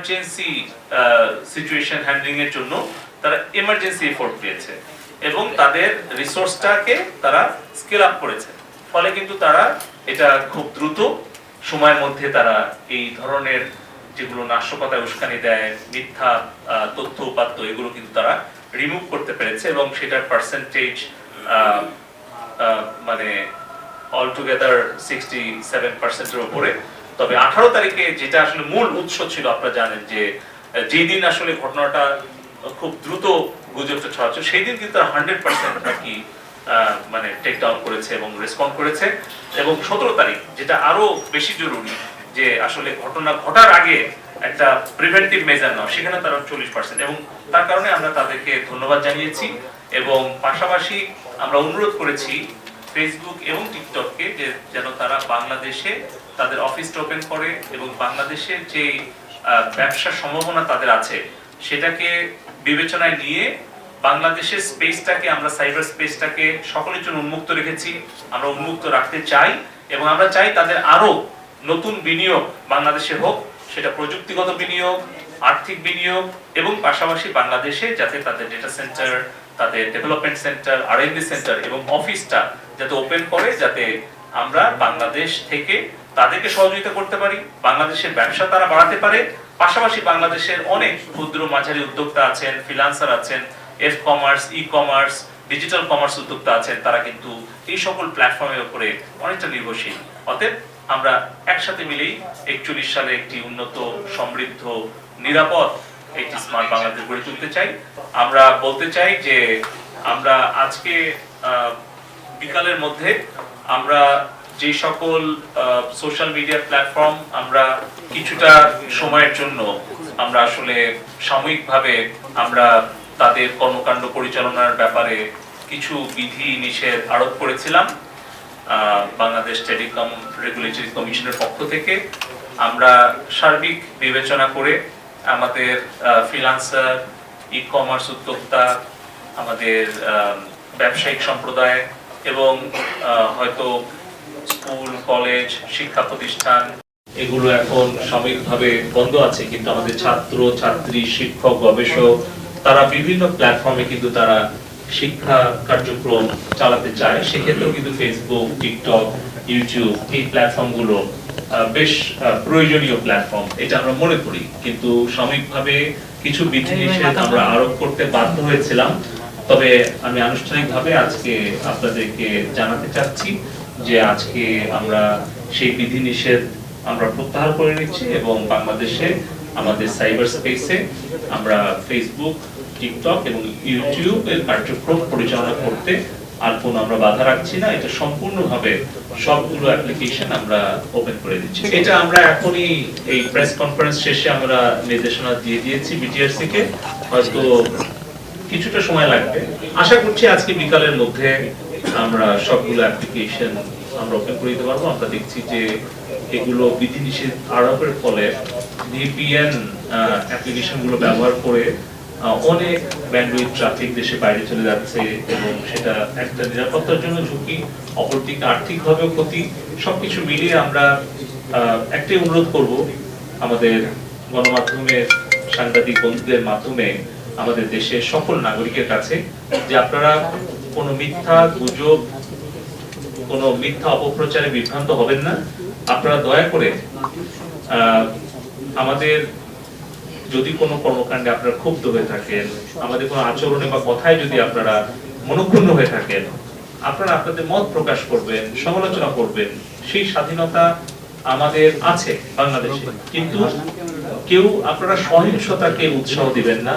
Emergency situation handling এর জন্য তারা এমার্জেন্সি এফোর্ট দিয়েছে এবং তাদের রিসোর্সটাকে তারা স্কেল আপ করেছে। ফলে কিন্তু তারা এটা খুব দ্রুত সময়ের মধ্যে তারা এই ধরনের যেগুলো নাশকতায় উস্কানি দেয়, মিথ্যা তথ্য উপাত্ত, এগুলো কিন্তু তারা রিমুভ করতে পেরেছে এবং সেটার পার্সেন্টেজ মানে অলটুগেদার সিক্সটি সেভেন পার্সেন্টের উপরে তবে আঠারো তারিখে যেটা আসলে মূল উৎস ছিল আপনারা জানেন যে আহ, যেই দিন আসলে ঘটনাটা খুব দ্রুত গুজবটা ছড়াচ্ছে সেই দিন কিন্তু হান্ড্রেড পার্সেন্ট আহ, মানে টেক ডাউন করেছে এবং রেসপন্ড করেছে। এবং সতেরো তারিখ যেটা আরও বেশি জরুরি যে আসলে ঘটনা ঘটার আগে একটা প্রিভেন্টিভ মেজার নাও সেখানে তারা চল্লিশ পার্সেন্ট। এবং তার কারণে আমরা তাদেরকে ধন্যবাদ জানিয়েছি এবং পাশাপাশি আমরা অনুরোধ করেছি ফেসবুক এবং টিকটককে যে যেন তারা বাংলাদেশে তাদের অফিসটা ওপেন করে এবং বাংলাদেশের যে ব্যবসার সম্ভাবনা তাদের আছে, সেটাকে বিবেচনায় নিয়ে বাংলাদেশের স্পেসটাকে আমরা সাইবার স্পেসটাকে সকলের জন্য উন্মুক্ত রেখেছি, আমরা উন্মুক্ত রাখতে চাই এবং আমরা চাই তাদের আরও নতুন বিনিয়োগ বাংলাদেশে হোক, সেটা প্রযুক্তিগত বিনিয়োগ, আর্থিক বিনিয়োগ এবং পাশাপাশি বাংলাদেশে যাতে তাদের ডেটা সেন্টার তাদের ডেভেলপমেন্ট সেন্টার আর সেন্টার এবং অফিসটা যাতে ওপেন করে, যাতে আমরা বাংলাদেশ থেকে তাদেরকে সহযোগিতা করতে পারি, বাংলাদেশের ব্যবসা তারা বাড়াতে পারে, পাশাপাশি বাংলাদেশের অনেক ক্ষুদ্র মাঝারি উদ্যোক্তা আছেন ফ্রিল্যান্সার আছেন F commerce E commerce digital commerce উদ্যোক্তা আছেন, তারা কিন্তু এই সকল প্ল্যাটফর্মের উপরে অনেকটা নির্ভরশীল। অতএব আমরা একসাথে মিলেই একচল্লিশ সালে একটি উন্নত, সমৃদ্ধ, নিরাপদ একটি স্মার্ট বাংলাদেশ গড়ে তুলতে চাই। আমরা বলতে চাই যে আমরা আজকে বিকালের মধ্যে আমরা যে সকল সোশ্যাল মিডিয়া প্ল্যাটফর্ম আমরা কিছুটা সময়ের জন্য আমরা আসলে সাময়িকভাবে আমরা তাদের কর্মকাণ্ড পরিচালনার ব্যাপারে কিছু বিধি নিষেধ আরোপ করেছিলাম বাংলাদেশ টেলিকম রেগুলেটরি কমিশনের পক্ষ থেকে। আমরা সার্বিক বিবেচনা করে আমাদের ফ্রিলান্সার ই কমার্স উদ্যোক্তা, আমাদের ব্যবসায়িক সম্প্রদায় এবং হয়তো স্কুল কলেজ শিক্ষা প্রতিষ্ঠান এগুলো এখন সাময়িকভাবে বন্ধ আছে কিন্তু আমাদের ছাত্র ছাত্রী শিক্ষক গবেষক তারা বিভিন্ন প্ল্যাটফর্মে কিন্তু তারা শিক্ষা কার্যক্রম চালাতে চায়। সেক্ষেত্রেও কিন্তু ফেসবুক টিকটক ইউটিউব এই প্ল্যাটফর্মগুলো বেশ প্রয়োজনীয় প্ল্যাটফর্ম এটা আমরা মনে করি। কিন্তু সাময়িকভাবে কিছু বিধিনিষেধ আমরা আরোপ করতে বাধ্য হয়েছিলাম। তবে আমি আনুষ্ঠানিকভাবে আজকে আপনাদেরকে জানাতে চাচ্ছি যে আজকে আমরা সেই বিধিনিষেধ আমরা প্রত্যাহার করে নিচ্ছি এবং বাংলাদেশে আমাদের সাইবার স্পেসে আমরা ফেসবুক টিকটক এবং ইউটিউব এর কার্যক্রম পরিচালনা করতে আর কোনো আমরা বাধা রাখছি না। এটা সম্পূর্ণভাবে সবগুলো অ্যাপ্লিকেশন আমরা ওপেন করে দিচ্ছি। এটা আমরা এখনই এই প্রেস কনফারেন্স শেষে আমরা নির্দেশনা দিয়ে দিয়েছি বিটিআরসি কে। হয়তো কিছুটা সময় লাগবে। আশা করছি আজকে বিকালের মধ্যে আমরা সবগুলো অ্যাপ্লিকেশন আমরা ওপেন করে দিতে পারব। আমরা দেখছি যে এগুলো বিধিনিষেধ আরোপের ফলে ভিপিএন অ্যাপ্লিকেশনগুলো ব্যবহার করে অনেক ব্যান্ডউইথ ট্রাফিক দেশে বাইরে চলে যাচ্ছে এবং সেটা একটা নিরাপত্তার জন্য ঝুঁকি, অপরদিকে আর্থিকভাবেও ক্ষতি। সবকিছু মিলিয়ে আমরা একটাই অনুরোধ করব আমাদের গণমাধ্যমের সাংবাদিক বন্ধুদের মাধ্যমে আমাদের দেশের সকল নাগরিকের কাছে যে আপনারা কোনো মিথ্যা গুজব, কোনো মিথ্যা অপপ্রচারে বিভ্রান্ত হবেন না। আপনারা দয়া করে আমাদের যদি কোনো কর্মকাণ্ডে আপনারা ক্ষুব্ধ হয়ে থাকেন, আমাদের কোনো আচরণে বা কথায় যদি আপনারা মনক্ষুণ্ণ হয়ে থাকেন, আপনারা আপনাদের মত প্রকাশ করবেন, সমালোচনা করবেন, সেই স্বাধীনতা আমাদের আছে বাংলাদেশে। কিন্তু কেউ আপনারা সহিংসতাকে উৎসাহ দিবেন না।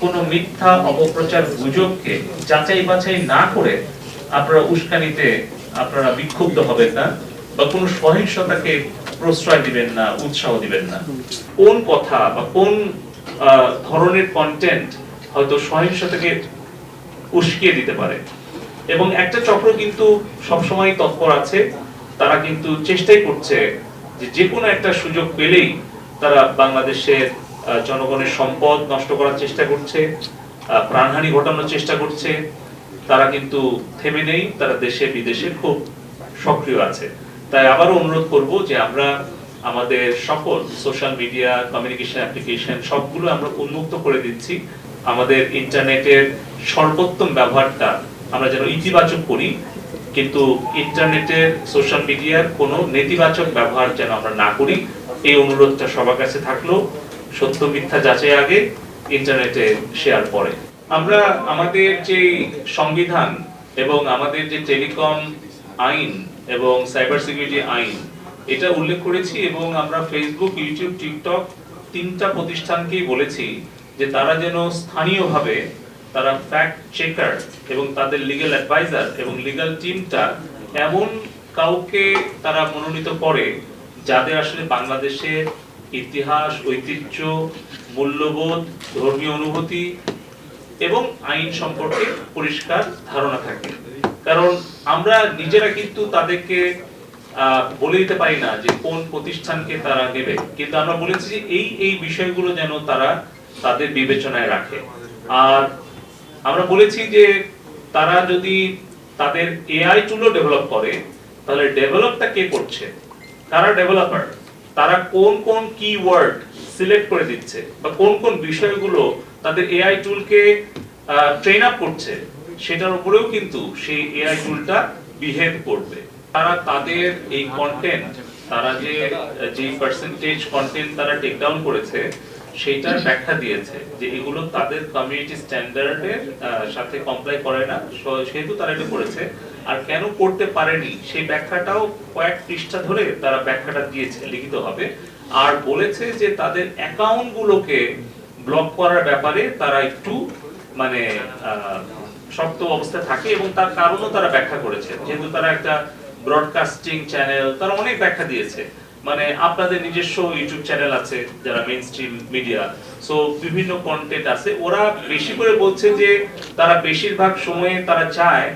কোনো মিথ্যা অপপ্রচার গুজবকে যাচাই বাছাই না করে আপনারা উস্কানিতে আপনারা বিক্ষুব্ধ হবেন না বা কোনো সহিংসতাকে প্রশ্রয় দিবেন না, উৎসাহ দিবেন না। কোন কথা বা কোন ধরনের কন্টেন্ট হয়তো সহিংসতাকে উস্কিয়ে দিতে পারে? এবং একটা চক্র কিন্তু সবসময় তৎপর আছে, তারা কিন্তু চেষ্টাই করছে যে যে কোনো একটা সুযোগ পেলেই তারা বাংলাদেশের জনগণের সম্পদ নষ্ট করার চেষ্টা করছে প্রাণহানি ঘটানোর চেষ্টা করছে, তারা কিন্তু থেমে নেই, তারা দেশে বিদেশে খুব সক্রিয় আছে। তাই আবারও অনুরোধ করব যে আমরা আমাদের সকল সোশ্যাল মিডিয়া কমিউনিকেশন অ্যাপ্লিকেশন সবগুলো আমরা উন্মুক্ত করে দিচ্ছি। আমাদের ইন্টারনেটের সর্বোত্তম ব্যবহারটা আমরা যেন ইতিবাচক করি, কিন্তু ইন্টারনেটের সোশ্যাল মিডিয়ার কোনো নেতিবাচক ব্যবহার যেন আমরা না করি, এই অনুরোধটা সবার কাছে থাকল। সত্য মিথ্যা যাচাই আগে ইন্টারনেটে শেয়ার পরে। আমরা আমাদের যে সংবিধান এবং আমাদের যে টেলিকম আইন এবং সাইবার সিকিউরিটি আইন, এটা উল্লেখ করেছি এবং আমরা ফেসবুক ইউটিউব টিকটক তিনটা প্রতিষ্ঠানকেই বলেছি যে তারা যেন স্থানীয়ভাবে তারা ফ্যাক্ট চেকার এবং তাদের লিগ্যাল অ্যাডভাইজার এবং লিগ্যাল টিমটা এমন কাউকে তারা মনোনীত করে যাদের আসলে বাংলাদেশের ইতিহাস, ঐতিহ্য, মূল্যবোধ, ধর্মীয় অনুভূতি এবং আইন সম্পর্কে পরিষ্কার ধারণা থাকে। কারণ আমরা নিজেরা কিন্তু তাদেরকে বলে দিতে পারি না যে কোন প্রতিষ্ঠানকে তারা নেবে। কিন্তু আমরা বলেছি যে এই এই বিষয়গুলো যেন তারা তাদের বিবেচনায় রাখে। আর আমরা বলেছি যে তারা যদি তাদের এআই টুলও ডেভেলপ করে, তাহলে ডেভেলপটা কে করছে? তারা ডেভেলপার তারা কোন কোন কিওয়ার্ড সিলেক্ট করে দিচ্ছে বা কোন কোন বিষয়গুলো তাদের এআই টুলকে ট্রেন আপ করছে, সেটার উপরেও কিন্তু সেই এআই টুলটা বিহেভ করবে। তারা তাদের এই কন্টেন্ট তারা যে যে পার্সেন্টেজ কন্টেন্ট তারা টেক ডাউন করেছে, সেইটার ব্যাখ্যা দিয়েছে যে এগুলো তাদের কমিউনিটি স্ট্যান্ডার্ডের সাথে কমপ্লাই করে না। সেহেতু তারা এটা করেছে। আর কেন করতে পারেনি? সেই ব্যাখ্যাটাও কয়েক পৃষ্ঠা ধরে তারা ব্যাখ্যাটা দিয়েছে, লিখিত হবে। আর বলেছে যে তাদের অ্যাকাউন্ট গুলোকে ব্লক করার ব্যাপারে তারা একটু মানে শক্ত অবস্থায় থাকে এবং তার কারণও তারা ব্যাখ্যা করেছে। যেহেতু তারা একটা ব্রডকাস্টিং চ্যানেল তারা অনেক ব্যাখ্যা দিয়েছে। মানে আপনাদের নিজস্ব ইউটিউব চ্যানেল আছে, যারা মেইন স্ট্রিম মিডিয়া সো বিভিন্ন কন্টেন্ট আছে। ওরা বেশি করে বলছে যে তারা বেশিরভাগ সময়ে তারা চায়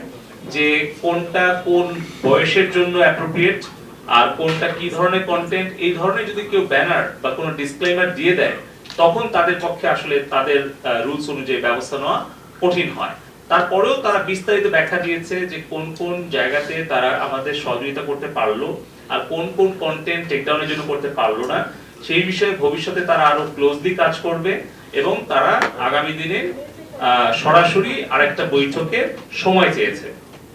যে কোনটা কোন বয়সের জন্য অ্যাপ্রোপ্রিয়েট আর কোনটা কি ধরনের কন্টেন্ট এই ধরনের যদি কেউ ব্যানার বা কোনো ডিসক্লেমার দিয়ে দেয়, তখন তাদের পক্ষে আসলে তাদের রুলস অনুযায়ী ব্যবস্থা নেওয়া কঠিন হয়। তারপরেও তারা বিস্তারিত ব্যাখ্যা দিয়েছে যে কোন কোন জায়গাতে তারা আমাদের সহযোগিতা করতে পারল, আর কোন কোন কন্টেন্ট টেকডাউনের জন্য করতে পারল না। সেই বিষয়ে ভবিষ্যতে তারা আরও ক্লোজলি কাজ করবে এবং তারা আগামী দিনে সরাসরি আরেকটা বৈঠকে সময় চেয়েছে।